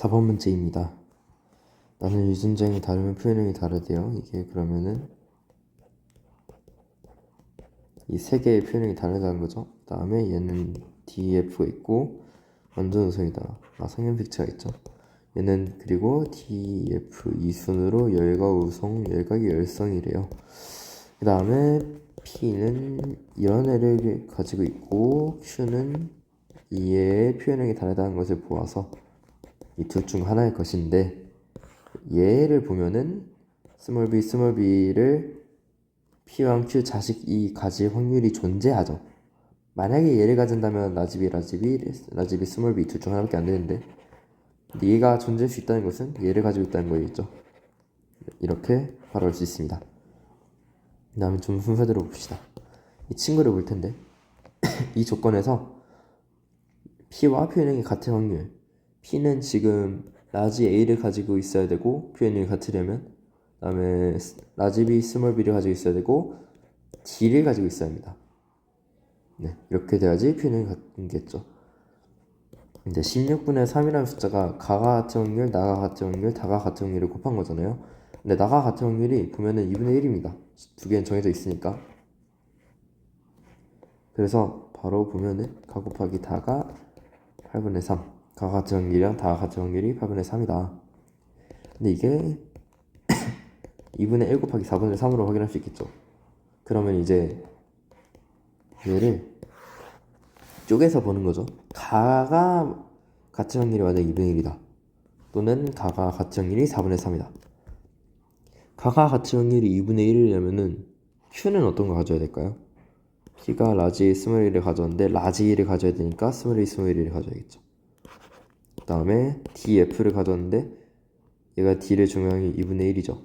4번 문제입니다. 나는 유전자형이 다르면 표현형이 다르대요. 이게 그러면은 이 세 개의 표현형이 다르다는 거죠. 그 다음에 얘는 DF가 있고 완전 우성이다. 아 상형 픽처가 있죠. 얘는 그리고 DF 이순으로 열과 우성, 열각이 열성이래요. 그 다음에 P는 이런 애를 가지고 있고 Q는 이의 표현형이 다르다는 것을 보아서 이 둘 중 하나일 것인데 얘를 보면은 스몰 b 스몰 b를 P와 Q 자식 이 가질 확률이 존재하죠. 만약에 얘를 가진다면 라지비 라지비 라지비 스몰 b 둘 중 하나밖에 안 되는데 얘가 존재할 수 있다는 것은 얘를 가지고 있다는 거겠죠. 이렇게 바로 알 수 있습니다. 그 다음에 좀 순서대로 봅시다. 이 친구를 볼 텐데 이 조건에서 P와 표현형이 같은 확률 P는 지금 라지 A를 가지고 있어야 되고 표현형이 같으려면 그 다음에 라지 B, 스몰 B를 가지고 있어야 되고 D를 가지고 있어야 합니다. 네, 이렇게 돼야지 표현형이 같겠죠. 이제 16분의 3이라는 숫자가 가가 같은 확률, 나가 같은 확률, 다가 같은 확률을 곱한 거잖아요. 근데 나가 같은 확률이 보면은 2분의 1입니다. 두 개는 정해져 있으니까. 그래서 바로 보면은 가 곱하기 다가 8분의 3. 가 같은 확률이랑 다 같은 확률이 8분의 3이다. 근데 이게 2분의 1 곱하기 4분의 3으로 확인할 수 있겠죠. 그러면 이제 얘를 쪼개서 보는 거죠. 가가 같은 확률이 만약 2분의 1이다. 또는 가가 같은 확률이 4분의 3이다. 가가 같은 확률이 2분의 1이려면은 Q는 어떤 거 가져야 될까요? P가 라지 스몰 1을 가져왔는데 라지 1을 가져야 되니까 스몰 1 스몰 1을 가져야겠죠. 그 다음에 DF를 가져왔는데 얘가 중요한 게 2분의 1이죠.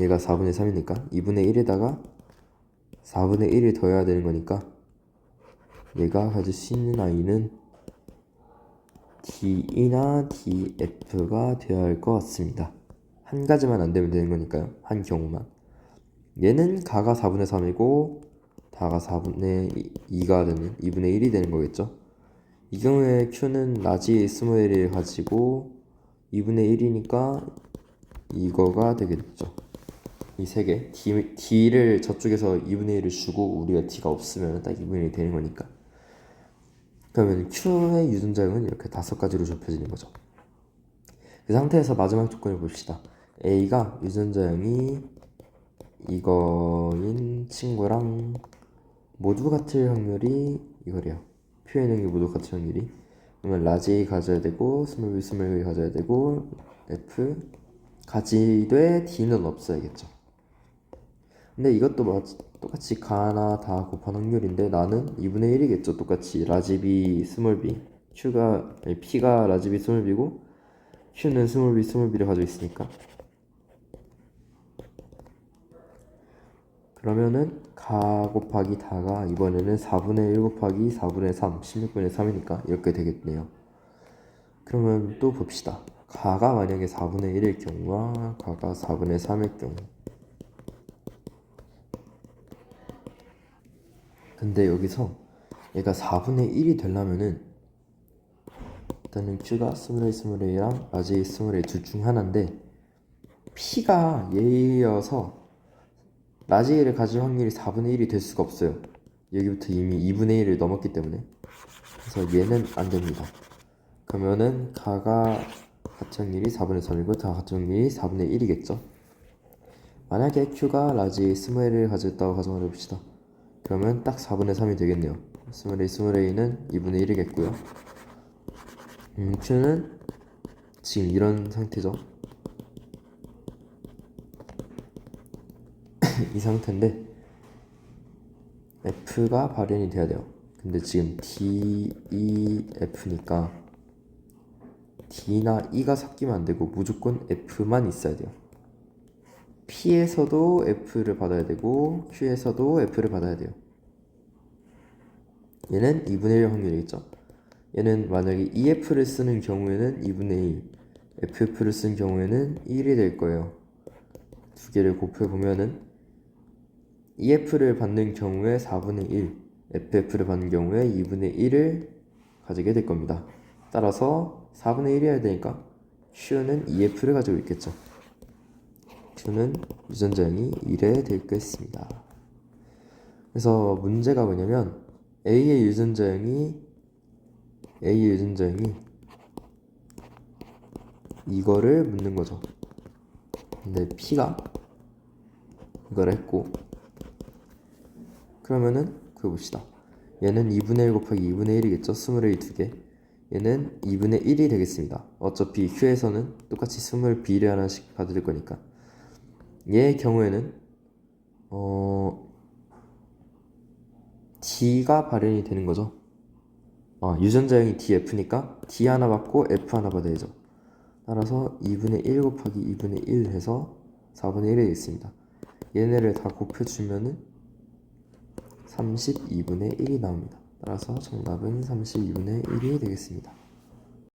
얘가 4분의 3이니까 2분의 1에다가 4분의 1을 더해야 되는 거니까 얘가 가질 수 있는 아이는 D이나 DF가 되어야 할 것 같습니다. 한 가지만 안 되면 되는 거니까요. 한 경우만. 얘는 가가 4분의 3이고 다가 4분의 2가 되는 2분의 1이 되는 거겠죠. 이 경우에 Q는 라지 스몰 1을 가지고 2분의 1이니까 이거가 되겠죠. 이 세 개. D를 저쪽에서 2분의 1을 주고 우리가 D가 없으면 딱 2분의 1이 되는 거니까. 그러면 Q의 유전자형은 이렇게 다섯 가지로 좁혀지는 거죠. 그 상태에서 마지막 조건을 봅시다. A가 유전자형이 이거인 친구랑 모두 같을 확률이 이거래요. 표현형이 모두 같을 확률이. 그러면 라지 가져야 되고 스몰 스몰 가져야 되고 F 가지되 D는 없어야겠죠. 근데 이것도 마, 똑같이 가나 다 곱한 확률인데 나는 2분의 1이겠죠. 똑같이 라지 B 스몰 B Q가 아니, P가 라지 B 스몰 B고 Q는 스몰 B 스몰 B를 가지고 있으니까 그러면은 가 곱하기 다가 이번에는 4분의 1 곱하기 4분의 3 16분의 3이니까 이렇게 되겠네요. 그러면 또 봅시다. 가가 만약에 4분의 1일 경우와 가가 4분의 3일 경우 근데 여기서 얘가 4분의 1이 되려면은 일단은 Q가 스물에 스물에랑 라지 스물에 둘중 하나인데 P가 얘여서 라지 A를 가질 확률이 4분의 1이 될 수가 없어요. 여기부터 이미 2분의 1을 넘었기 때문에 그래서 얘는 안 됩니다. 그러면은 가가 같은 확률이 4분의 3이고 다 같은 확률이 4분의 1이겠죠. 만약에 Q가 라지 스몰을 가졌다고 가정을 해봅시다. 그러면 딱 4분의 3이 되겠네요. 스몰A 스몰A는 2분의 1이겠고요. 음, Q는 지금 이런 상태죠. 이 상태인데 F가 발현이 돼야 돼요. 근데 지금 D, E, F니까 D나 E가 섞이면 안 되고 무조건 F만 있어야 돼요. P에서도 F를 받아야 되고 Q에서도 F를 받아야 돼요. 얘는 2분의 1 확률이겠죠. 얘는 만약에 EF를 쓰는 경우에는 2분의 1, FF를 쓰는 경우에는 1이 될 거예요. 두 개를 곱해보면은 EF를 받는 경우에 4분의 1, FF를 받는 경우에 2분의 1을 가지게 될 겁니다. 따라서 4분의 1이어야 되니까 Q는 EF를 가지고 있겠죠. Q는 유전자형이 1에 되겠습니다. 그래서 문제가 뭐냐면 A의 유전자형이 A의 유전자형이 이거를 묻는 거죠. 근데 P가 이걸 했고 그러면은 그거 봅시다. 얘는 2분의 1 곱하기 2분의 1이겠죠? 20의 2개. 얘는 2분의 1이 되겠습니다. 어차피 Q에서는 똑같이 20 B를 하나씩 받을 거니까. 얘의 경우에는 어 D가 발현이 되는 거죠. 아, 유전자형이 DF니까 D 하나 받고 F 하나 받아야죠. 따라서 2분의 1 곱하기 2분의 1 해서 4분의 1이 되겠습니다. 얘네를 다 곱해주면은 32분의 1이 나옵니다. 따라서 정답은 32분의 1이 되겠습니다.